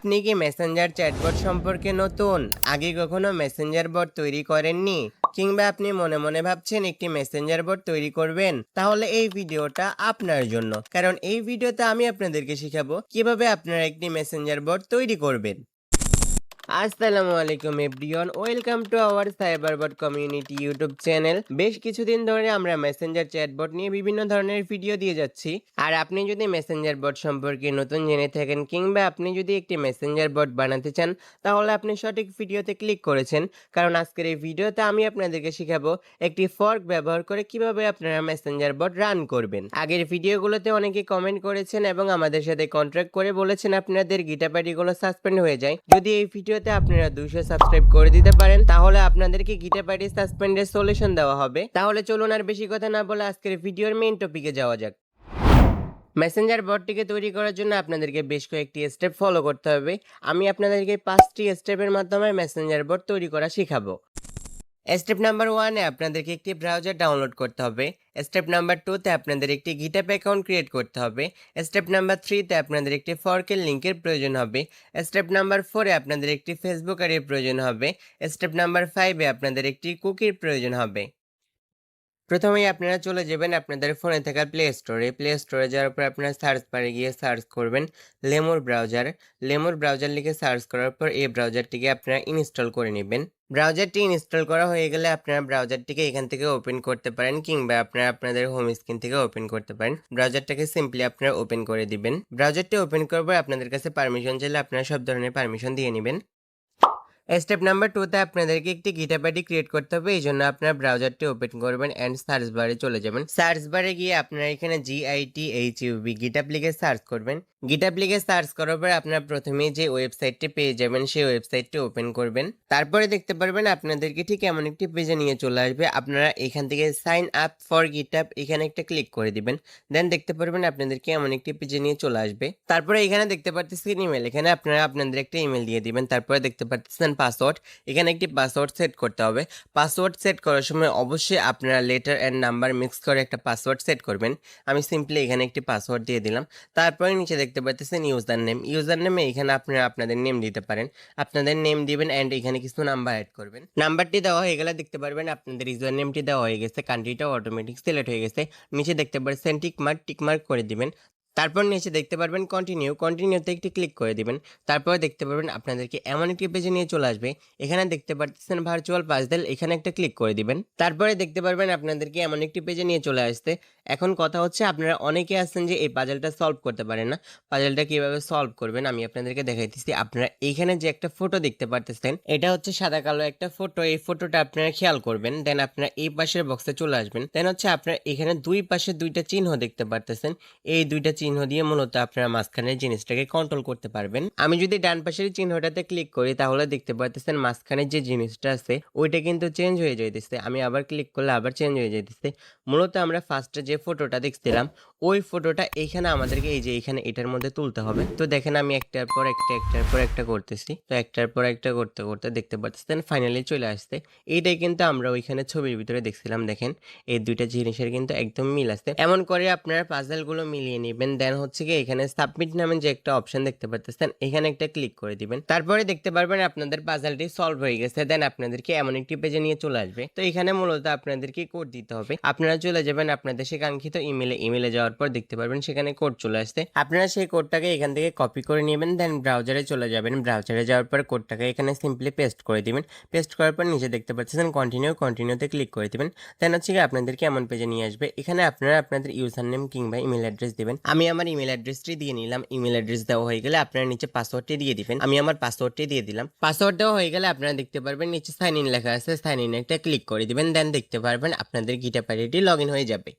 আপনি কি Messenger chatbot সম্পর্কে নতুন? আগে কখনো মেসেঞ্জার বোর্ড তৈরি করেননি? কিংবা আপনি মনে মনে ভাবছেন একটি মেসেঞ্জার বোর্ড তৈরি করবেন? তাহলে এই ভিডিওটা আপনার জন্য। কারণ এই ভিডিওতে আমি আপনাদেরকে শিখাবো কীভাবে আপনারা একটি মেসেঞ্জার বোর্ড তৈরি করবেন। আসসালামু আলাইকুম everyone. Welcome to our cyberbot community YouTube channel. বেশ কিছুদিন ধরে আমরা মেসেঞ্জার চ্যাটবট নিয়ে বিভিন্ন ধরনের ভিডিও দিয়ে যাচ্ছি। আর আপনি যদি মেসেঞ্জার বট সম্পর্কে নতুন জেনে থাকেন কিংবা আপনি যদি একটি মেসেঞ্জার বট বানাতে চান, তাহলে আপনি সঠিক ভিডিওতে ক্লিক করেছেন। কারণ আজকের এই ভিডিওতে আমি আপনাদেরকে শিখাবো একটি ফর্ক ব্যবহার করে কীভাবে আপনারা মেসেঞ্জার বট রান করবেন। আগের ভিডিওগুলোতে অনেকে কমেন্ট করেছেন এবং আমাদের সাথে কন্ট্রাক্ট করে বলেছেন আপনাদের গিটাপাটিগুলো সাসপেন্ড হয়ে যায়। যদি এই ভিডিওতে আপনারা দুইশো সাবস্ক্রাইব করে দিতে পারেন, তাহলে আপনাদেরকে গিটাপাটি সাসপেন্ডের সলিউশন দেওয়া হবে। তাহলে চলুন আর বেশি কথা না বলে আজকের ভিডিওর মেইন টপিকে যাওয়া যাক। মেসেঞ্জার বটটিকে তৈরি করার জন্য আপনাদেরকে বেশ কয়েকটি স্টেপ ফলো করতে হবে। আমি আপনাদেরকে পাঁচটি স্টেপের মাধ্যমে মেসেঞ্জার বট তৈরি করা শেখাবো। স্টেপ নাম্বার ওয়ানে আপনাদেরকে একটি ব্রাউজার ডাউনলোড করতে হবে। স্টেপ নাম্বার টুতে আপনাদের একটি গিটাপ অ্যাকাউন্ট ক্রিয়েট করতে হবে। স্টেপ নাম্বার থ্রিতে আপনাদের একটি ফর্কের লিঙ্কের প্রয়োজন হবে। স্টেপ নাম্বার ফোরে আপনাদের একটি ফেসবুক আইডির প্রয়োজন হবে। স্টেপ নাম্বার ফাইভে আপনাদের একটি কুকির প্রয়োজন হবে। প্রথমেই আপনারা চলে যাবেন আপনাদের ফোনে থাকা প্লে স্টোরে প্লে স্টোরে যাওয়ার পর আপনারা সার্চ বারে গিয়ে সার্চ করবেন লেমোর ব্রাউজার লেমোর ব্রাউজার লিখে সার্চ করার পর এই ব্রাউজারটিকে আপনারা ইনস্টল করে নেবেন। ব্রাউজারটি ইনস্টল করা হয়ে গেলে আপনারা ব্রাউজারটিকে এখান থেকে ওপেন করতে পারেন কিংবা আপনারা আপনাদের হোম স্ক্রিন থেকে ওপেন করতে পারেন। ব্রাউজারটাকে সিম্পলি আপনারা ওপেন করে দিবেন। ব্রাউজারটি ওপেন করার পর আপনাদের কাছে পারমিশন চাইলে আপনারা সব ধরনের পারমিশন দিয়ে নেবেন। স্টেপ নাম্বার টুতে আপনাদেরকে একটি গিটার প্যাডি ক্রিয়েট করতে হবে, এই জন্য আপনার ব্রাউজারটি ওপেন করবেন অ্যান্ড সার্চ বারে চলে যাবেন। সার্চ বারে গিয়ে আপনারা এখানে G I T H U B GitHub লিখে সার্চ করবেন। গিটাপ লিখে সার্চ করার পর আপনারা প্রথমেই যে ওয়েবসাইটটি পেয়ে যাবেন, সেই ওয়েবসাইটটি ওপেন করবেন। তারপরে দেখতে পারবেন আপনাদেরকে ঠিক এমন একটি পেজে নিয়ে চলে আসবে। আপনারা এখান থেকে সাইন আপ ফর গিটাপ এখানে একটা ক্লিক করে দিবেন। দেন দেখতে পারবেন আপনাদেরকে এমন একটি পেজে নিয়ে চলে আসবে। তারপরে এখানে দেখতে পারতেছেন ইমেল এখানে আপনারা আপনাদের একটা ইমেল দিয়ে দিবেন। তারপরে দেখতে পারতেছেন পাসওয়ার্ড এখানে একটি পাসওয়ার্ড সেট করতে হবে। পাসওয়ার্ড সেট করার সময় অবশ্যই আপনারা লেটার অ্যান্ড নাম্বার মিক্স করে একটা পাসওয়ার্ড সেট করবেন। আমি সিম্পলি এখানে একটি পাসওয়ার্ড দিয়ে দিলাম। তারপরে নিচে দেখতে পাচ্ছেন ইউজার নেম ইউজার নেমে এখানে আপনারা আপনাদের নেম দিতে পারেন। আপনাদের নেম দিবেন অ্যান্ড এখানে কিছু নাম্বার অ্যাড করবেন। নাম্বারটি দেওয়া হয়ে গেলে দেখতে পারবেন আপনাদের ইউজার নেমটি দেওয়া হয়ে গেছে। কান্ট্রিটাও অটোমেটিক সিলেক্ট হয়ে গেছে। নিচে দেখতে পাচ্ছেন টিকমার্ক টিকমার্ক করে দিবেন। তারপর নিচে দেখতে পারবেন কন্টিনিউ কন্টিনিউতে একটি ক্লিক করে দিবেন। তারপরে দেখতে পারবেন আপনাদেরকে এমন একটি পেজে নিয়ে চলে আসবে। এখানে দেখতে পাচ্ছেন ভার্চুয়াল পাসদেল এখানে একটা ক্লিক করে দিবেন। তারপরে দেখতে পারবেন আপনাদেরকে এমন একটি পেজে নিয়ে চলে আসতে। এখন কথা হচ্ছে আপনারা অনেকে আছেন যে এই পাজলটা সলভ করতে পারেন না। পাজলটা কীভাবে সলভ করবেন আমি আপনাদেরকে দেখাইতেছি। আপনারা এখানে যে একটা ফটো দেখতে পারতেছেন, এটা হচ্ছে সাদা কালো একটা ফটো এই ফটোটা আপনারা খেয়াল করবেন। দেন আপনারা এই পাশের বক্সে চলে আসবেন। দেন হচ্ছে আপনারা এখানে দুই পাশে দুইটা চিহ্ন দেখতে পারতেছেন। এই দুইটা চিহ্ন দিয়ে মূলত আপনারা মাঝখানের জিনিসটাকে কন্ট্রোল করতে পারবেন। আমি যদি ডান পাশের চিহ্নটাতে ক্লিক করি, তাহলে দেখতে পারতেছেন মাঝখানে যে জিনিসটা আছে, ওইটা কিন্তু চেঞ্জ হয়ে যাইতেছে। আমি আবার ক্লিক করলে আবার চেঞ্জ হয়ে যাইতেছে। মূলত আমরা ফার্স্টে যে ফটোটা দেখছিলাম, ওই ফটোটা এইখানে আমাদেরকে এই যে এখানে এটার মধ্যে তুলতে হবে। তো দেখেন আমি একটার পর একটা, একটার পর একটা করতেছি। তো একটার পর একটা করতে করতে দেখতে পাচ্ছেন ফাইনালি চলে আসছে। এইটাই কিন্তু আমরা ওইখানে ছবির ভিতরে দেখছিলাম, দেখেন। এই দুইটা জিনিসের কিন্তু একদম মিল আছে। এমন করে আপনারা পাজলগুলো মিলিয়ে নেবেন। দেন হচ্ছে কি এখানে সাবমিট নামে যে একটা অপশন দেখতে পাচ্ছেন এখানে একটা ক্লিক করে দিবেন। তারপরে দেখতে পারবেন আপনাদের পাজলটি সলভ হয়ে গেছে দেন আপনাদেরকে এমন একটি পেজে নিয়ে চলে আসবে। তো এখানে মূলত আপনাদেরকে কোড দিতে হবে। আপনারা চলে যাবেন আপনাদের সে কাঙ্ক্ষিত ইমেলে ইমেলে যাওয়ার পর দেখতে পারবেন সেখানে কোড চলে আসছে। আপনারা সেই কোডটাকে এখান থেকে কপি করে নেবেন দেন ব্রাউজারে চলে যাবেন। ব্রাউজারে যাওয়ার পর কোডটাকে এখানে সিম্পলি পেস্ট করে দিবেন। পেস্ট করার পর নিচে দেখতে পাচ্ছেন কন্টিনিউ কন্টিনিউতে ক্লিক করে দিবেন। দেন হচ্ছে কি আপনাদেরকে এমন পেজে নিয়ে আসবে। এখানে আপনারা আপনাদের ইউজার নেম কিংবা ইমেল অ্যাড্রেস দিবেন। আমি আমার ইমেল অ্যাড্রেসটি দিয়ে নিলাম। ইমেল অ্যাড্রেস দেওয়া হয়ে গেলে আপনারা নিচে পাসওয়ার্ডটি দিয়ে দিবেন। আমি আমার পাসওয়ার্ডটি দিয়ে দিলাম। পাসওয়ার্ড দেওয়া হয়ে গেলে আপনারা দেখতে পারবেন, নিচে সাইন ইন লেখা আছে। সাইন ইন একটা ক্লিক করে দিবেন দেন দেখতে পারবেন আপনাদের গিটা প্যারিটি লগ ইন হয়ে যাবে।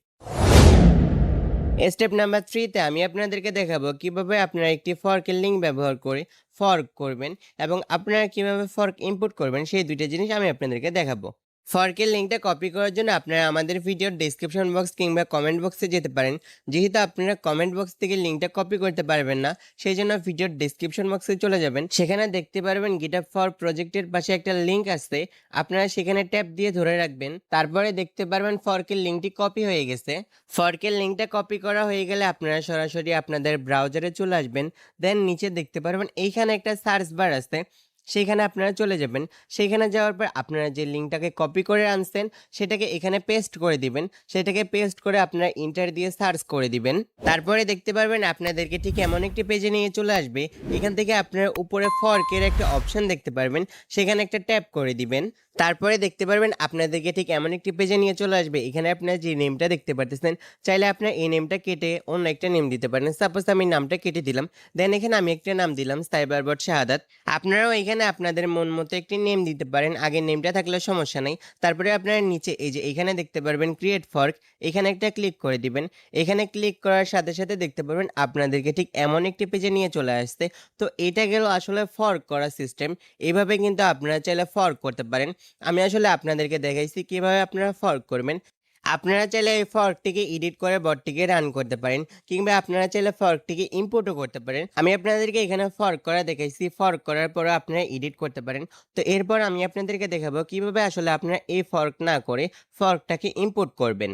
স্টেপ নাম্বার থ্রিতে আমি আপনাদেরকে দেখাবো কীভাবে আপনারা একটি ফর্কের লিঙ্ক ব্যবহার করে ফর্ক করবেন এবং আপনারা কীভাবে ফর্ক ইনপুট করবেন, সেই দুইটা জিনিস আমি আপনাদেরকে দেখাবো। ফর্কের লিঙ্কটা কপি করার জন্য আপনারা আমাদের ভিডিওর ডিসক্রিপশন বক্স কিংবা কমেন্ট বক্সে যেতে পারেন। যেহেতু আপনারা কমেন্ট বক্স থেকে লিঙ্কটা কপি করতে পারবেন না, সেই জন্য ভিডিওর ডিসক্রিপশন বক্সে চলে যাবেন। সেখানে দেখতে পারবেন গিটআপ ফর প্রজেক্টের পাশে একটা লিঙ্ক আছে। আপনারা সেখানে ট্যাপ দিয়ে ধরে রাখবেন। তারপরে দেখতে পারবেন ফর্কের লিঙ্কটি কপি হয়ে গেছে। ফর্কের লিঙ্কটা কপি করা হয়ে গেলে আপনারা সরাসরি আপনাদের ব্রাউজারে চলে আসবেন। দেন নিচে দেখতে পারবেন এইখানে একটা সার্চ বার আছে। সেইখানে আপনারা চলে যাবেন। সেইখানে যাওয়ার পর আপনারা যে লিঙ্কটাকে কপি করে আনছেন, সেটাকে এখানে পেস্ট করে দিবেন। সেটাকে পেস্ট করে আপনারা ইন্টার দিয়ে সার্চ করে দিবেন। তারপরে দেখতে পারবেন আপনাদেরকে ঠিক এমন একটি পেজে নিয়ে চলে আসবে। এখান থেকে আপনারা উপরে ফর্কের একটা অপশন দেখতে পারবেন। সেখানে একটা ট্যাপ করে দিবেন। তারপরে দেখতে পারবেন আপনাদেরকে ঠিক এমন একটি পেজে নিয়ে চলে আসবে। এখানে আপনার যে নেমটা দেখতে পারতেছেন, চাইলে আপনার এই নেমটা কেটে অন্য একটা নেম দিতে পারেন। সাপোজ আমি নামটা কেটে দিলাম দেন এখানে আমি একটা নাম দিলাম সাইবার বট শাহাদাত। আপনারাও এখানে আপনাদের মন মতো একটি নেম দিতে পারেন। আগের নেমটা থাকলে সমস্যা নেই। তারপরে আপনারা নিচে এই যে এখানে দেখতে পারবেন ক্রিয়েট ফর্ক এখানে একটা ক্লিক করে দিবেন। এখানে ক্লিক করার সাথে সাথে দেখতে পারবেন আপনাদেরকে ঠিক এমন একটি পেজে নিয়ে চলে আসতে তো এটা গেল আসলে ফর্ক করা সিস্টেম এইভাবে কিন্তু আপনারা চাইলে ফর্ক করতে পারেন। আমি আসলে আপনাদেরকে দেখাইছি কীভাবে আপনারা ফর্ক করবেন। আপনারা চাইলে এই ফর্কটিকে এডিট করে বটটিকে রান করতে পারেন কিংবা আপনারা চাইলে ফর্কটিকে ইম্পোর্টও করতে পারেন। আমি আপনাদেরকে এখানে ফর্ক করা দেখাইছি। ফর্ক করার পর আপনারা এডিট করতে পারেন। তো এরপর আমি আপনাদেরকে দেখাবো কীভাবে আসলে আপনারা এই ফর্ক না করে ফর্কটাকে ইম্পোর্ট করবেন।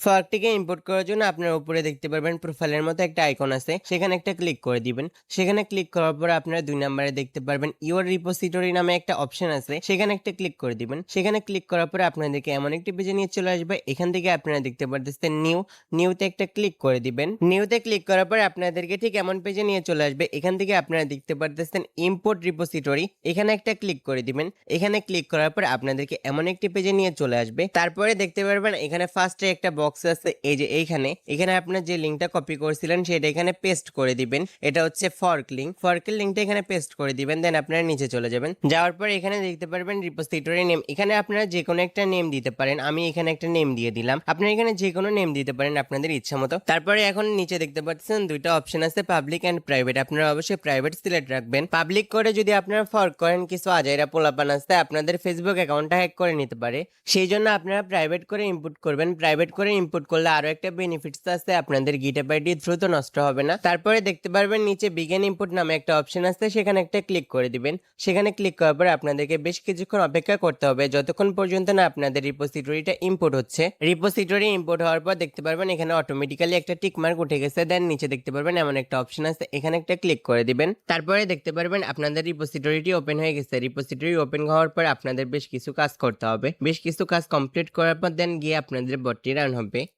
ফর্কটিকে ইম্পোর্ট করার জন্য আপনার উপরে দেখতে পারবেন প্রোফাইলের মতো একটা আইকন আছে। সেখানে একটা ক্লিক করে দিবেন। সেখানে ক্লিক করার পর আপনারা দুই নম্বরে দেখতে পারবেন ইউর রিপোজিটরি নামে একটা অপশন আছে। সেখানে একটা ক্লিক করে দিবেন। সেখানে ক্লিক করার পর আপনাদেরকে এমন একটি পেজে নিয়ে চলে আসবে। এখান থেকে আপনারা দেখতে পারতেছেন নিউ নিউতে একটা ক্লিক করে দিবেন। নিউতে ক্লিক করার পর আপনাদেরকে ঠিক এমন পেজে নিয়ে চলে আসবে। এখান থেকে আপনারা দেখতে পারতেছেন ইম্পোর্ট রিপোজিটরি এখানে একটা ক্লিক করে দিবেন। এখানে ক্লিক করার পর আপনাদেরকে এমন একটি পেজে নিয়ে চলে আসবে। তারপরে দেখতে পারবেন এখানে ফার্স্টে একটা বক্স আছে, এই যে এইখানে, এখানে আপনার যে লিঙ্কটা কপি করেছিলেন, সেটা এখানে পেস্ট করে দিবেন। এটা হচ্ছে ফর্ক লিঙ্ক ফর্কের লিঙ্কটা এখানে পেস্ট করে দিবেন দেন আপনারা নিচে চলে যাবেন। যাওয়ার পর এখানে দেখতে পারবেন রিপোজিটরি নেম এখানে আপনারা যে কোনো একটা নেম দিতে পারেন। আমি এখানে একটা নেম দিয়ে দিলাম। আপনারা এখানে যে কোনো নেম দিতে পারেন আপনাদের ইচ্ছা মতো। তারপরে এখন নিচে দেখতে পাচ্ছেন দুইটা অপশন আছে পাবলিক অ্যান্ড প্রাইভেট আপনারা অবশ্যই প্রাইভেট সিলেক্ট রাখবেন। পাবলিক করে যদি আপনারা ফর্ক করেন, কিছু আজাইরা পোলাপান আসতে আপনাদের ফেসবুক অ্যাকাউন্টটা হ্যাক করে নিতে পারে। সেই জন্য আপনারা প্রাইভেট করে ইনপুট করবেন। প্রাইভেট করে ইনপুট করলে আরও একটা বেনিফিটস আছে, আপনাদের গিটআপ আইডি দ্রুত নষ্ট হবে না। তারপরে দেখতে পারবেন নিচে বিজ্ঞান ইনপুট নামে একটা অপশন আছে, সেখানে একটা ক্লিক করে দিবেন। সেখানে ক্লিক করার পর আপনাদেরকে বেশ কিছুক্ষণ অপেক্ষা করতে হবে, যতক্ষণ পর্যন্ত না আপনাদের রিপোজিটরিটা ইম্পোর্ট হচ্ছে। রিপোজিটরি ইম্পোর্ট হওয়ার পর দেখতে পারবেন এখানে অটোমেটিক্যালি একটা টিক মার্ক উঠে গেছে দেন নিচে দেখতে পারবেন এমন একটা অপশন আছে, এখানে একটা ক্লিক করে দিবেন। তারপরে দেখতে পারবেন আপনাদের রিপোজিটরিটি ওপেন হয়ে গেছে। রিপোজিটরি ওপেন হওয়ার পর আপনাদের বেশ কিছু কাজ করতে হবে। বেশ কিছু কাজ কমপ্লিট করার পর দেন গিয়ে আপনাদের বটটি রান হবে। Pay.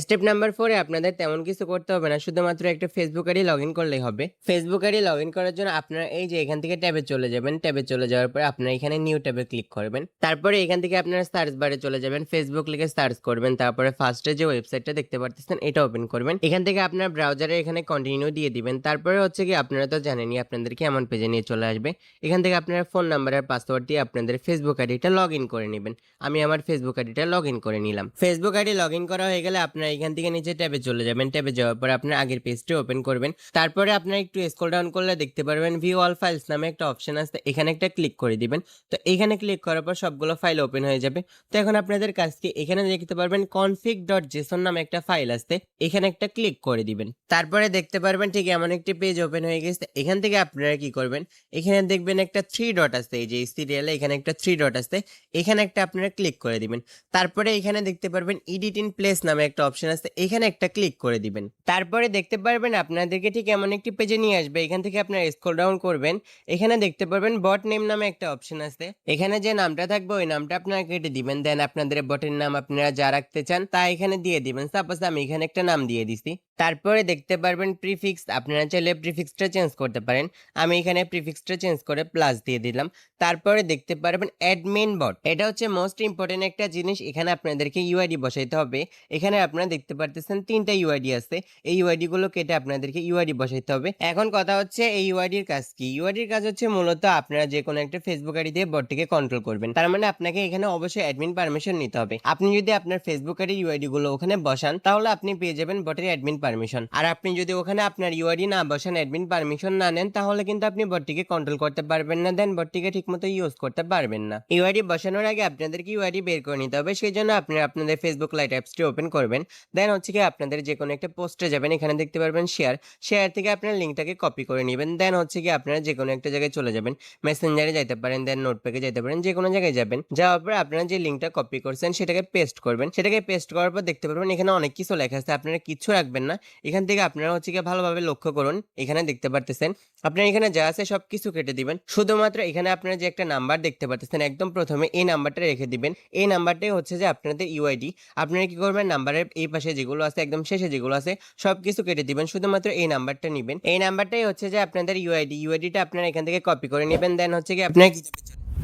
স্টেপ নাম্বার ফোরে আপনাদের তেমন কিছু করতে হবে না। শুধুমাত্র একটা ফেসবুক আইডি লগ ইন করলেই হবে। ফেসবুক আইডি লগ ইন করার জন্য আপনারা এই যে এখান থেকে ট্যাবে চলে যাবেন। ট্যাবে চলে যাওয়ার পর আপনারা এখানে নিউ ট্যাবে ক্লিক করবেন। তারপরে এখান থেকে আপনারা সার্চ বারে চলে যাবেন। ফেসবুক লিখে সার্চ করবেন। তারপরে ফার্স্টে যে ওয়েবসাইটটা দেখতে পারতেছেন, এটা ওপেন করবেন। এখান থেকে আপনার ব্রাউজারে এখানে কন্টিনিউ দিয়ে দিবেন। তারপরে হচ্ছে কি, আপনারা তো জানেনই আপনাদেরকে এমন পেজে নিয়ে চলে আসবে। এখান থেকে আপনারা ফোন নাম্বার আর পাসওয়ার্ড দিয়ে আপনাদের ফেসবুক আইডিটা লগ ইন করে নেবেন। আমি আমার ফেসবুক আইডিটা লগ ইন করে নিলাম। ফেসবুক আইডি লগ ইন করা হয়ে গেলে আপনারা এখান থেকে নিচে ট্যাবে চলে যাবেন। ট্যাবে যাওয়ার পর আপনার আগের পেজটি ওপেন করবেন। তারপরে আপনার একটু স্ক্রল ডাউন করলে দেখতে পারবেন ভিউ অল ফাইলস নামে একটা অপশন আছে। এখানে একটা ক্লিক করে দিবেন। তো এখানে ক্লিক করার পর সবগুলো ফাইল ওপেন হয়ে যাবে। তো এখন আপনাদের কাছ এখানে দেখতে পারবেন কনফিগ ডট জেসন নামে একটা ফাইল আছে। এখানে একটা ক্লিক করে দিবেন। তারপরে দেখতে পারবেন ঠিক এমন একটি পেজ ওপেন হয়ে গেছে। এখান থেকে আপনারা কি করবেন? এখানে দেখবেন একটা থ্রি ডট আছে। এই যে সিরিয়ালে এখানে একটা থ্রি ডট আছে। এখানে একটা আপনারা ক্লিক করে দিবেন। তারপরে এখানে দেখতে পারবেন এডিট ইন প্লেস নামে একটা অপশন আছে, এখানে একটা ক্লিক করে দিবেন। তারপরে দেখতে পারবেন আপনাদেরকে ঠিক এমন একটি পেজে নিয়ে আসবে, এখান থেকে আপনারা স্ক্রল ডাউন করবেন। এখানে দেখতে পারবেন বট নেম নামে একটা অপশন আছে। এখানে যে নামটা থাকবে, ওই নামটা আপনারা কেটে দিবেন। দেন আপনাদের বটের নাম আপনারা যা রাখতে চান, তা এখানে দিয়ে দিবেন। সাপোজ আমি এখানে একটা নাম দিয়ে দিছি। তারপরে দেখতে পারবেন প্রিফিক্স আপনারা চাইলে প্রিফিক্সটা চেঞ্জ করতে পারেন। আমি এখানে প্রিফিক্সটা চেঞ্জ করে প্লাস দিয়ে দিলাম। তারপরে দেখতে পারবেন অ্যাডমিন বট এটা হচ্ছে মোস্ট ইম্পর্টেন্ট একটা জিনিস। এখানে আপনাদেরকে ইউআইডি বসাইতে হবে। এখানে আপনারা দেখতে পারতেছেন তিনটা ইউআইডি আছে। এই ইউআইডি গুলো কেটে আপনাদেরকে ইউআইডি বসাইতে হবে। এখন কথা হচ্ছে এই ইউআইডি ইউআইডির কাজ কি? ইউআইডি ইউআইডির কাজ হচ্ছে মূলত আপনারা যে কোনো একটা ফেসবুক আইডি দিয়ে বটটিকে কন্ট্রোল করবেন। তার মানে আপনাকে এখানে অবশ্যই অ্যাডমিন পারমিশন নিতে হবে। আপনি যদি আপনার ফেসবুক আইডির ইউআইডি গুলো ওখানে বসান, তাহলে আপনি পেয়ে যাবেন বটের অ্যাডমিন পারমিশন আর আপনি যদি ওখানে আপনার ইউআইডি না বসান অ্যাডমিন পারমিশন না নেন, তাহলে কিন্তু আপনি বটটিকে কন্ট্রোল করতে পারবেন না। দেন বটটিকে ঠিকমতো ইউজ করতে পারবেন না। ইউআইডি বসানোর আগে আপনাদেরকে ইউআইডি বের করে নিতে হবে। সেই জন্য আপনারা আপনাদের ফেসবুক লাইট অ্যাপসটি ওপেন করবেন। দেন হচ্ছে কি আপনাদের যে কোনো একটা পোস্টে যাবেন, এখানে দেখতে পারবেন শেয়ার শেয়ার থেকে আপনার লিঙ্কটাকে কপি করে নেবেন। দেন হচ্ছে কি আপনারা যে কোনো একটা জায়গায় চলে যাবেন। মেসেঞ্জারে যাইতে পারেন দেন নোটপ্যাকে যাইতে পারেন যে কোনো জায়গায় যাবেন। যাওয়ার পর আপনারা যে লিঙ্কটা কপি করছেন, সেটাকে পেস্ট করবেন। সেটাকে পেস্ট করার পর দেখতে পারবেন, এখানে অনেক কিছু লেখা আছে, আপনারা কিছু রাখবেন না। এখান থেকে আপনারা হচ্ছে কি ভালোভাবে লক্ষ্য করুন, এখানে দেখতে পারতেছেন। আপনার এখানে যা আছে সব কিছু কেটে দিবেন। শুধুমাত্র এখানে আপনারা যে একটা নাম্বার দেখতে পাচ্ছেন একদম প্রথমে এই নাম্বারটা রেখে দিবেন। এই নাম্বারটাই হচ্ছে যে আপনাদের ইউআইডি আপনারা কি করবেন নাম্বারের এই পাশে যেগুলো আছে, একদম শেষে যেগুলো আছে সব কিছু কেটে দিবেন। শুধুমাত্র এই নাম্বারটা নেবেন। এই নাম্বারটাই হচ্ছে যে আপনাদের ইউআইডি ইউআইডিটা আপনারা এখান থেকে কপি করে নেবেন। দেন হচ্ছে কি আপনার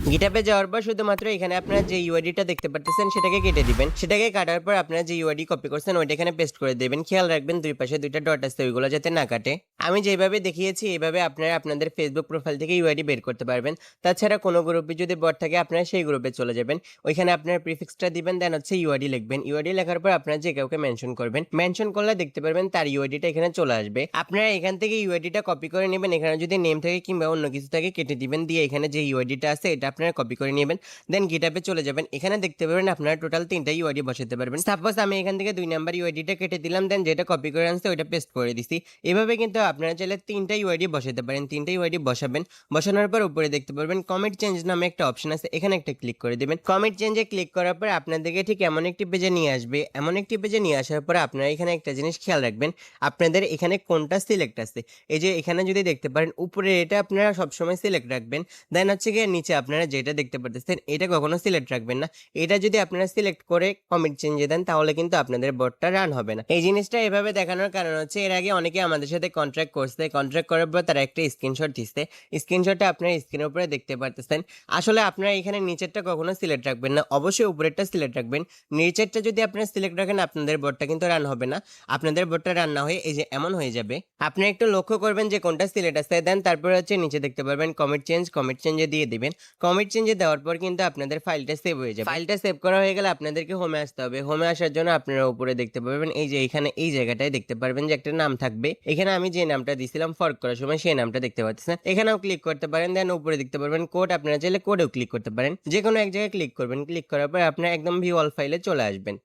গিটাপে যাওয়ার পর শুধুমাত্র এখানে আপনারা যে ইউআইডিটা দেখতে পাচ্ছেন সেটাকে কেটে দিবেন। সেটাকে কাটার পর আপনারা যে ইউআইডি কপি করছেন, ওইটা এখানে পেস্ট করে দেবেন। খেয়াল রাখবেন, দুই পাশে দুইটা ডট আছে, ওইগুলো যাতে না কাটে। আমি যেভাবে দেখিয়েছি এইভাবে আপনারা আপনাদের ফেসবুক প্রোফাইল থেকে ইউআইডি বের করতে পারবেন। তাছাড়া কোনো গ্রুপে যদি বট থাকে, আপনারা সেই গ্রুপে চলে যাবেন। ওইখানে আপনার প্রিফিক্সটা দিবেন দেন হচ্ছে ইউআইডি লিখবেন। ইউআইডি লেখার পর আপনারা যে কাউকে মেনশন করবেন মেনশন করলে দেখতে পারবেন তার ইউআইডিটা এখানে চলে আসবে। আপনারা এখান থেকে ইউআইডিটা কপি করে নেবেন। এখানে যদি নেম থাকে কিংবা অন্য কিছু থাকে, কেটে দিবেন। দিয়ে এখানে যে ইউআইডিটা আছে, এটা আপনারা কপি করে নেবেন। দেন গিটাপে চলে যাবেন। এখানে দেখতে পারবেন আপনারা টোটাল তিনটা ইউআইডি বসাতে পারবেন। সাপোজ আমি এখান থেকে দুই নাম্বার ইউআইডিটা কেটে দিলাম দেন যেটা কপি করে আনছে ওইটা পেস্ট করে দিছি। এভাবে কিন্তু আপনারা চাইলে তিনটা ইউআইডি বসাতে পারেন, তিনটা ইউআইডি বসাবেন। বসানোর পর উপরে দেখতে পারবেন কমেন্ট চেঞ্জ নামে একটা অপশন আছে। এখানে একটা ক্লিক করে দেবেন। কমেন্ট চেঞ্জে ক্লিক করার পর আপনাদেরকে ঠিক এমন একটি পেজে নিয়ে আসবে। এমন একটি পেজে নিয়ে আসার পর আপনারা এখানে একটা জিনিস খেয়াল রাখবেন। আপনাদের এখানে কোনটা সিলেক্ট আছে। এই যে এখানে যদি দেখতে পারেন, উপরে এটা আপনারা সবসময় সিলেক্ট রাখবেন। দেন হচ্ছে গিয়ে নিচে আপনারা যেটা দেখতে পারতেছেন, এটা কখনো সিলেক্ট রাখবেন না। এটা যদি আপনারা সিলেক্ট করে কমেন্ট চেঞ্জে দেন, তাহলে কিন্তু আপনাদের বটটা রান হবে না। এই জিনিসটা এভাবে দেখানোর কারণ হচ্ছে, এর আগে অনেকে আমাদের সাথে কন্ট্রাক্ট করছে। কন্ট্রাক্ট করার পর তারা একটা স্ক্রিনশট দিচ্ছে স্ক্রিনশটটা আপনার স্ক্রিনের উপরে দেখতে পারতেছেন। আসলে আপনারা এখানে নিচেরটা কখনো সিলেক্ট রাখবেন না। অবশ্যই উপরেরটা সিলেক্ট রাখবেন। নিচেরটা যদি আপনারা সিলেক্ট রাখেন, আপনাদের বটটা কিন্তু রান হবে না। আপনাদের বটটা রান না হয়ে এই যে এমন হয়ে যাবে। আপনি একটু লক্ষ্য করবেন যে কোনটা সিলেক্ট আছে, দেন তারপরে হচ্ছে নিচে দেখতে পারবেন কমেন্ট চেঞ্জ কমেন্ট চেঞ্জে দিয়ে দিবেন। কমেন্ট চেঞ্জে দেওয়ার পর কিন্তু আপনাদের ফাইলটা সেভ হয়ে যাবে। ফাইলটা সেভ করা হয়ে গেলে আপনাদেরকে হোমে আসতে হবে। হোমে আসার জন্য আপনারা উপরে দেখতে পারবেন, এই যে এখানে এই জায়গাটায় দেখতে পারবেন যে একটা নাম থাকবে। এখানে আমি যে নামটা দিছিলাম ফর্ক করার সময় সেই নামটা দেখতে পাচ্ছেন। এখানেও ক্লিক করতে পারেন দেন উপরে দেখতে পারবেন কোড আপনারা চাইলে কোডেও ক্লিক করতে পারেন। যে কোনো এক জায়গায় ক্লিক করবেন। ক্লিক করার পর আপনার একদম ভিউ অল ফাইলে চলে আসবেন।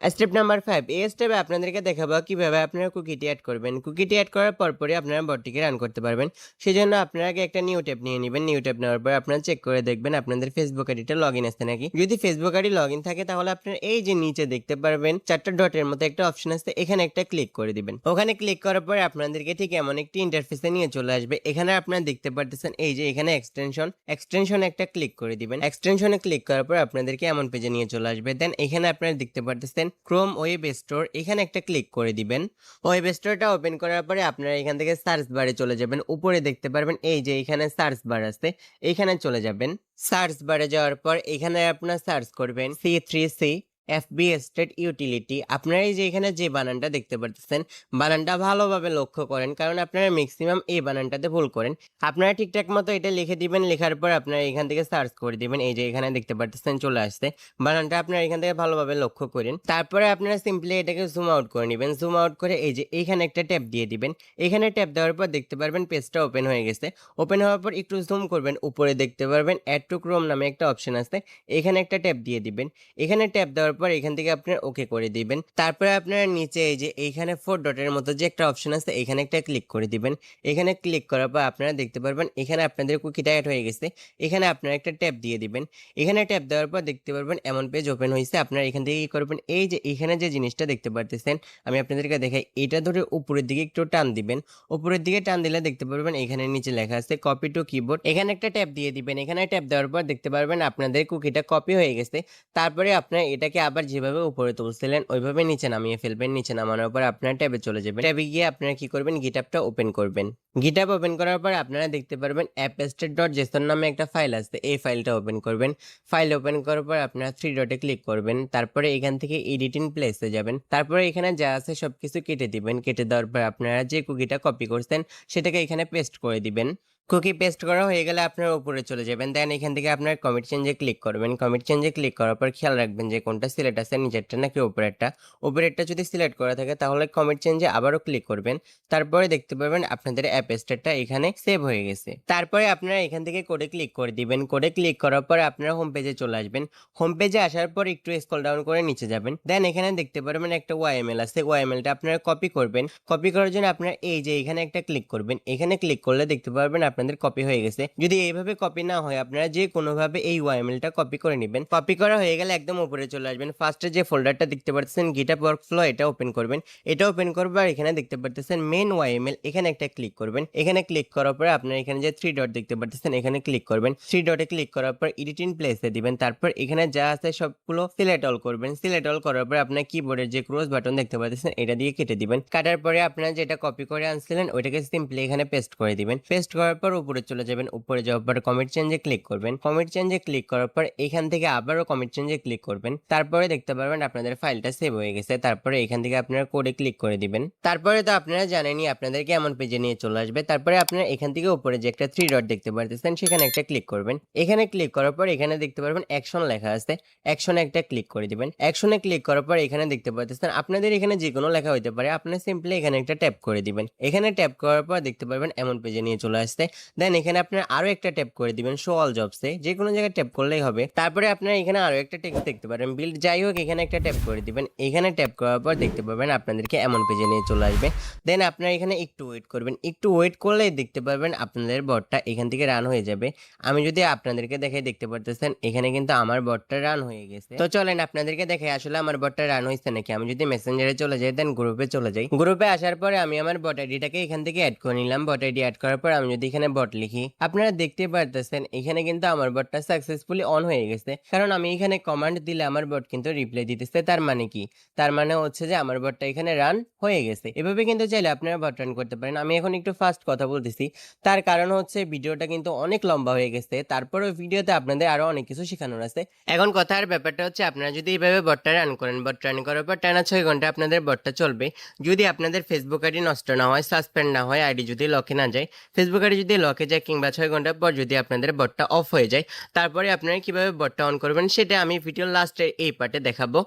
স্টেপ নাম্বার ফাইভ এই স্টেপে আপনাদেরকে দেখাবো কীভাবে আপনারা কুকিটি অ্যাড করবেন। কুকিটি অ্যাড করার পরপরই আপনারা বটটিকে রান করতে পারবেন। সেই জন্য আপনারা আগে একটা নিউ ট্যাব নিয়ে নেবেন। নিউ ট্যাব নেওয়ার পর আপনারা চেক করে দেখবেন আপনাদের ফেসবুক আইডিটা লগ ইন আসছে নাকি। যদি ফেসবুক আইডি লগ ইন থাকে তাহলে আপনারা এই যে নিচে দেখতে পারবেন চারটা ডটের মতো একটা অপশন আছে। এখানে একটা ক্লিক করে দিবেন। ওখানে ক্লিক করার পর আপনাদেরকে ঠিক এমন একটি ইন্টারফেসে নিয়ে চলে আসবে। এখানে আপনারা দেখতে পারতেছেন এই যে এখানে এক্সটেনশন এক্সটেনশন একটা ক্লিক করে দিবেন। এক্সটেনশনে ক্লিক করার পর আপনাদেরকে এমন পেজে নিয়ে চলে আসবে। দেন এখানে আপনারা দেখতে পারতেছেন ক্রোম ওয়েব স্টোর এখানে একটা ক্লিক করে দিবেন। ওয়েব স্টোরটা ওপেন করার পরে আপনারা এখান থেকে সার্চ বারে চলে যাবেন। উপরে দেখতে পারবেন, এই যে এখানে সার্চ বার আছে, এখানে চলে যাবেন। সার্চ বারে যাওয়ার পর এখানে আপনারা সার্চ করবেন C three C FB, state utility, আপনারা এই যে এখানে যে বানানটা দেখতে পারতেছেন, বানানটা ভালোভাবে লক্ষ্য করেন, কারণ আপনারা ম্যাক্সিমাম এই বানানটাতে ভুল করেন। আপনারা ঠিকঠাক মতো এটা লিখে দিবেন, লেখার পর আপনারা এখান থেকে সার্চ করে দিবেন, এই যে এখানে দেখতে পারতেছেন চলে আসছে। বানানটা আপনারা এখান থেকে ভালোভাবে লক্ষ্য করেন, তারপরে আপনারা সিম্পলি এটাকে জুম আউট করে নেবেন। জুম আউট করে এই যে এইখানে একটা ট্যাপ দিয়ে দিবেন। এখানে ট্যাপ দেওয়ার পর দেখতে পারবেন পেজটা ওপেন হয়ে গেছে। ওপেন হওয়ার পর একটু জুম করবেন, উপরে দেখতে পারবেন অ্যাড টু ক্রোম নামে একটা অপশন আছে। এখানে একটা ট্যাপ দিয়ে দিবেন। এখানে ট্যাপ দেওয়ার পর এখান থেকে আপনার ওকে করে দিবেন। তারপরে আপনারা নিচে এই যে এইখানে ফোর ডটের মতো যে একটা অপশন আছে, এখানে একটা ক্লিক করে দিবেন। এখানে ক্লিক করার পর আপনারা দেখতে পারবেন, এখানে আপনাদের কুকিটা অ্যাড হয়ে গেছে। এখানে আপনারা একটা ট্যাপ দিয়ে দিবেন। এখানে ট্যাপ দেওয়ার পর দেখতে পারবেন, এমন পেজ ওপেন হয়েছে। আপনারা এখান থেকে কি করবেন, এই যে এখানে যে জিনিসটা দেখতে পারতেছেন, আমি আপনাদেরকে দেখাই, এটা ধরে উপরের দিকে একটু টান দিবেন। উপরের দিকে টান দিলে দেখতে পারবেন, এখানে নিচে লেখা আছে কপি টু কিবোর্ড এখানে একটা ট্যাপ দিয়ে দিবেন। এখানে ট্যাপ দেওয়ার পর দেখতে পারবেন, আপনাদের কুকিটা কপি হয়ে গেছে। তারপরে আপনার এটাকে আবার যেভাবে উপরে তুলছিলেন, ওইভাবে নিচে নামিয়ে ফেলবেন, নিচে নামানোর পর আপনার ট্যাবে চলে যাবেন। ট্যাবে গিয়ে আপনারা কি করবেন? গিটআপটা ওপেন করবেন। গিটআপ ওপেন করার পর আপনারা দেখতে পারবেন অ্যাপেস্টেড ডট জেসন নামে একটা ফাইল আছে, এই ফাইলটা ওপেন করবেন। ফাইল ওপেন করার পর আপনারা থ্রি ডটে ক্লিক করবেন, তারপরে এখান থেকে এডিটিং প্লেসে যাবেন। তারপরে এখানে যা আছে সবকিছু কেটে দিবেন। কেটে দেওয়ার পর আপনারা যে কুকিটা কপি করছেন, সেটাকে এখানে পেস্ট করে দিবেন। কুকি পেস্ট করা হয়ে গেলে আপনার উপরে চলে যাবেন। দেন এখান থেকে আপনার কমিট চেঞ্জে ক্লিক করবেন। কমিট চেঞ্জে ক্লিক করার পর খেয়াল রাখবেন যে কোনটা সিলেক্ট আছে, নিচেরটা নাকি উপরেরটা। উপরেরটা যদি সিলেক্ট করা থাকে তাহলে কমিট চেঞ্জে আবারও ক্লিক করবেন। তারপরে দেখতে পারবেন আপনাদের অ্যাপ স্টেটটা এখানে সেভ হয়ে গেছে। তারপরে আপনারা এখান থেকে কোডে ক্লিক করে দিবেন। কোডে ক্লিক করার পর আপনারা হোম পেজে চলে আসবেন। হোম পেজে আসার পর একটু স্ক্রল ডাউন করে নিচে যাবেন। দেন এখানে দেখতে পারবেন একটা ওয়াইএমএল আছে। ওয়াইএমএলটা আপনারা কপি করবেন। কপি করার জন্য আপনারা এই যে এখানে একটা ক্লিক করবেন। এখানে ক্লিক করলে দেখতে পারবেন আপনাদের কপি হয়ে গেছে। যদি এইভাবে কপি না হয়, আপনারা যে কোনোভাবে এই ওয়াইএমএলটা কপি করে নেবেন কপি করা হয়ে গেলে একদম উপরে চলে আসবেন। ফার্স্টে যে ফোল্ডারটা দেখতে পাচ্ছেন ওয়ার্ক ফ্লো এটা ওপেন করবেন। এটা ওপেন করবে আর এখানে দেখতে পাচ্ছেন মেন ওয়াইএমএল এখানে একটা ক্লিক করবেন। এখানে ক্লিক করার পর আপনারা এখানে যে থ্রি ডট দেখতে পাচ্ছেন এখানে ক্লিক করবেন। থ্রি ডটে ক্লিক করার পর এডিটিং প্লেসে দিবেন। তারপর এখানে যা আছে সবগুলো সিলেক্ট অল করবেন। সিলেক্ট অল করার পর আপনার কিবোর্ডের যে ক্রস বাটন দেখতে পাচ্ছেন এটা দিয়ে কেটে দিবেন। কাটার পরে আপনারা যেটা কপি করে আনছিলেন, ওইটাকে সিম্পলি এখানে পেস্ট করে দিবেন। পেস্ট করার পর উপরে চলে যাবেন, উপরে যাওয়ার পর কমিট চেঞ্জে ক্লিক করবেন। কমিট চেঞ্জে ক্লিক করার পর এখান থেকে আবারও কমিট চেঞ্জে ক্লিক করবেন। তারপরে দেখতে পারবেন আপনাদের ফাইলটা সেভ হয়ে গেছে। তারপরে এখান থেকে আপনারা কোডে ক্লিক করে দিবেন। তারপরে তো আপনারা জানেনই আপনাদেরকে এমন পেজে নিয়ে চলে আসবে। তারপরে আপনারা এখান থেকে উপরে যে একটা থ্রি ডট দেখতে পারতেছেন, সেখানে একটা ক্লিক করবেন। এখানে ক্লিক করার পর এখানে দেখতে পারবেন অ্যাকশন লেখা আছে। অ্যাকশনে একটা ক্লিক করে দিবেন। অ্যাকশনে ক্লিক করার পর এখানে দেখতে পারতেছেন আপনাদের এখানে যে কোনো লেখা হতে পারে। আপনি সিম্পলি এখানে একটা ট্যাপ করে দিবেন। এখানে ট্যাপ করার পর দেখতে পারবেন এমন পেজে নিয়ে চলে আসতে দেন এখানে আপনার আরও একটা ট্যাপ করে দিবেন শো অল জবসে যে কোনো জায়গায় ট্যাপ করলেই হবে। তারপরে আপনারা এখানে আরও একটা টেক্সট দেখতে পারেন। বিল্ড যাই হোক, এখানে একটা ট্যাপ করে দিবেন। এখানে ট্যাপ করার পর দেখতে পারবেন আপনাদেরকে এমন পেজে নিয়ে চলে আসবে। দেন আপনারা এখানে একটু ওয়েট করবেন। একটু ওয়েট করলেই দেখতে পারবেন আপনাদের বটটা এখান থেকে রান হয়ে যাবে। আমি যদি আপনাদেরকে দেখাই, দেখতে পারতেছেন, এখানে কিন্তু আমার বটটা রান হয়ে গেছে। তো চলেন আপনাদেরকে দেখে আসলে আমার বটটা রান হয়েছে নাকি? আমি যদি মেসেঞ্জারে চলে যাই দেন গ্রুপে চলে যাই। গ্রুপে আসার পরে আমি আমার বট আইডিটাকে এখান থেকে অ্যাড করে নিলাম। বট আইডি অ্যাড করার পর আমি যদি এখানে বট লিখি। আপনারা দেখতে পারতেছেন, এখানে কিন্তু আমার বটটা সাকসেসফুলি অন হয়ে গেছে। কারণ আমি এখানে কমান্ড দিলে আমার বট কিন্তু রিপ্লাই দিতেছে, তার মানে কি? তার মানে হচ্ছে যে আমার বটটা এখানে রান হয়ে গেছে। এভাবে কিন্তু চাইলে আপনারা বট রান করতে পারেন। আমি এখন একটু ফাস্ট কথা বলতেছি। তার কারণ হচ্ছে ভিডিওটা কিন্তু অনেক লম্বা হয়ে গেছে। তারপরে ভিডিওতে আপনাদের আরও অনেক কিছু শেখানোর আছে। এখন কথার ব্যাপারটা হচ্ছে, আপনারা যদি এইভাবে বটটা রান করেন বট রান করার পর টানা ছয় ঘণ্টা আপনাদের বটটা চলবে। যদি আপনাদের ফেসবুক আইডি নষ্ট না হয় সাসপেন্ড না হয়, আইডি যদি লকে না যায় ফেসবুক আইডি যদি লকে যায় কিংবা ছয় ঘণ্টা পর যদি আপনাদের বটটা অফ হয়ে যায়, তারপরে আপনারা কীভাবে বটটা অন করবেন সেটা আমি ভিডিওর লাস্টের এই পার্টে দেখাবো।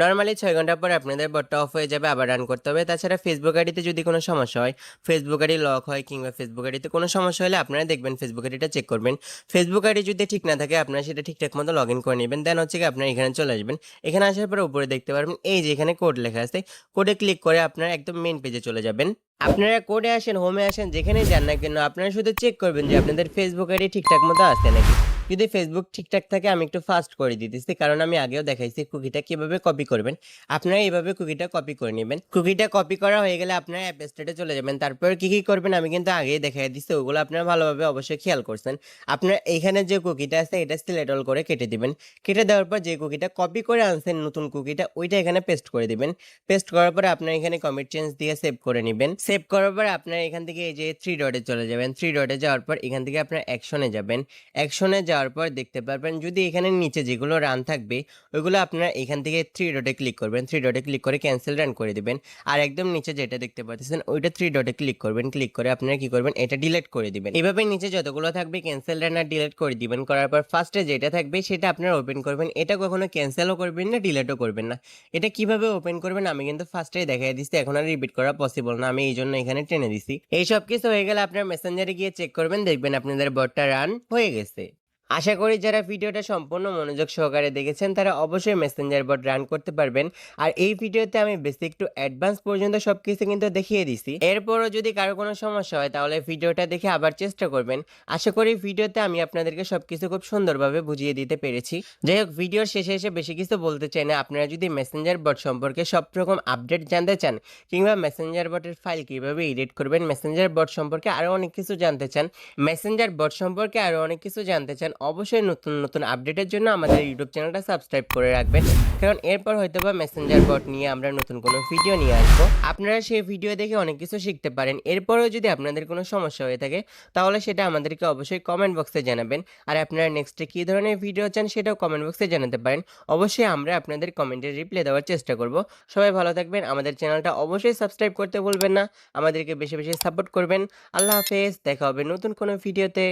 নর্মালি ছয় ঘণ্টা পর আপনাদের বটটা অফ হয়ে যাবে, আবার রান করতে হবে। তাছাড়া ফেসবুক আইডিতে যদি কোনো সমস্যা হয় ফেসবুক আইডি লক হয় কিংবা ফেসবুক আইডিতে কোনো সমস্যা হলে আপনারা দেখবেন ফেসবুক আইডিটা চেক করবেন। ফেসবুক আইডি যদি ঠিক না থাকে, আপনারা সেটা ঠিকঠাক মতো লগ ইন করে নেবেন। দেন হচ্ছে কি, আপনারা এখানে চলে আসবেন। এখানে আসার পরে উপরে দেখতে পারবেন, এই যে এখানে কোড লেখা আছে। কোডে ক্লিক করে আপনারা একদম মেন পেজে চলে যাবেন। আপনারা কোডে আসেন হোমে আসেন, যেখানেই যান না কেন, আপনারা শুধু চেক করবেন যে আপনাদের ফেসবুক আইডি ঠিকঠাক মতো আসছে নাকি। যদি ফেসবুক ঠিকঠাক থাকে, আমি একটু ফাস্ট করে দিতেছি। কারণ আমি আগেও দেখাইছি কুকিটা কীভাবে কপি করবেন। আপনারা এইভাবে কুকিটা কপি করে নেবেন। কুকিটা কপি করা হয়ে গেলে আপনারা অ্যাপ স্টেটে চলে যাবেন। তারপর কি কি করবেন আমি কিন্তু আগেই দেখাই দিচ্ছি ওগুলো আপনারা ভালোভাবে অবশ্যই খেয়াল করছেন। আপনারা এইখানে যে কুকিটা আছে, এটা সিলেক্ট অল করে কেটে দিবেন। কেটে দেওয়ার পর যে কুকিটা কপি করে আনছেন নতুন কুকিটা ওইটা এখানে পেস্ট করে দিবেন। পেস্ট করার পরে আপনার এখানে কমিট চেঞ্জ দিয়ে সেভ করে নেবেন। সেভ করার পর আপনার এখান থেকে এই যে থ্রি ডটে চলে যাবেন। থ্রি ডটে যাওয়ার পর এখান থেকে আপনারা অ্যাকশনে যাবেন। অ্যাকশনে যাওয়ার পর দেখতে পারবেন যদি এখানে নিচে যেগুলো রান থাকবে, ওইগুলো আপনারা এখান থেকে থ্রি ডটে ক্লিক করবেন। থ্রি ডটে ক্লিক করে ক্যান্সেল রান করে দিবেন। আর একদম নিচে যেটা দেখতে পাচ্ছেন, ওইটা থ্রি ডটে ক্লিক করবেন। ক্লিক করে আপনারা কি করবেন, এটা ডিলিট করে দিবেন। এভাবে নিচে যতগুলো থাকবে ক্যান্সেল রান আর ডিলিট করে দিবেন। করার পর ফার্স্টে যেটা থাকবে, সেটা আপনারা ওপেন করবেন। এটা কখনো ক্যান্সেলও করবেন না ডিলিটও করবেন না। এটা কীভাবে ওপেন করবেন, আমি কিন্তু ফার্স্টেই দেখাই দিচ্ছি। এখন আর রিপিট করা পসিবল না। আমি এই জন্য এখানে টেনে দিছি এই সব কিছু হয়ে গেলে আপনার মেসেঞ্জারে গিয়ে চেক করবেন। দেখবেন আপনাদের বটটা রান হয়ে গেছে। আশা করি যারা ভিডিওটা সম্পূর্ণ মনোযোগ সহকারে দেখেছেন, তারা অবশ্যই মেসেঞ্জার বট রান করতে পারবেন। আর এই ভিডিওতে আমি বেসিক টু অ্যাডভান্স পর্যন্ত সব কিছু কিন্তু দেখিয়ে দিছি। এরপরও যদি কারও কোনো সমস্যা হয়, তাহলে ভিডিওটা দেখে আবার চেষ্টা করবেন। আশা করি ভিডিওতে আমি আপনাদেরকে সবকিছু খুব সুন্দরভাবে বুঝিয়ে দিতে পেরেছি। যাই হোক, ভিডিওর শেষে এসে বেশি কিছু বলতে চাই না। আপনারা যদি মেসেঞ্জার বট সম্পর্কে সব রকম আপডেট জানতে চান, কিংবা মেসেঞ্জার বটের ফাইল কীভাবে এডিট করবেন মেসেঞ্জার বট সম্পর্কে আরও অনেক কিছু জানতে চান মেসেঞ্জার বট সম্পর্কে আরও অনেক কিছু জানতে চান অবশ্যই নতুন নতুন আপডেটের জন্য আমাদের ইউটিউব চ্যানেলটা সাবস্ক্রাইব করে রাখবেন। কারণ এরপর হয়তো বা মেসেঞ্জার বট নিয়ে আমরা নতুন কোনো ভিডিও নিয়ে আসব। আপনারা সেই ভিডিও দেখে অনেক কিছু শিখতে পারেন। এরপরেও যদি আপনাদের কোনো সমস্যা হয়ে থাকে, তাহলে সেটা আমাদেরকে অবশ্যই কমেন্ট বক্সে জানাবেন। আর আপনারা নেক্সটে কী ধরনের ভিডিও চান, সেটাও কমেন্ট বক্সে জানাতে পারেন। অবশ্যই আমরা আপনাদের কমেন্টের রিপ্লাই দেওয়ার চেষ্টা করব। সবাই ভালো থাকবেন। আমাদের চ্যানেলটা অবশ্যই সাবস্ক্রাইব করতে ভুলবেন না। আমাদেরকে বেশি বেশি সাপোর্ট করবেন। আল্লাহ হাফেজ। দেখা হবে নতুন কোনো ভিডিওতে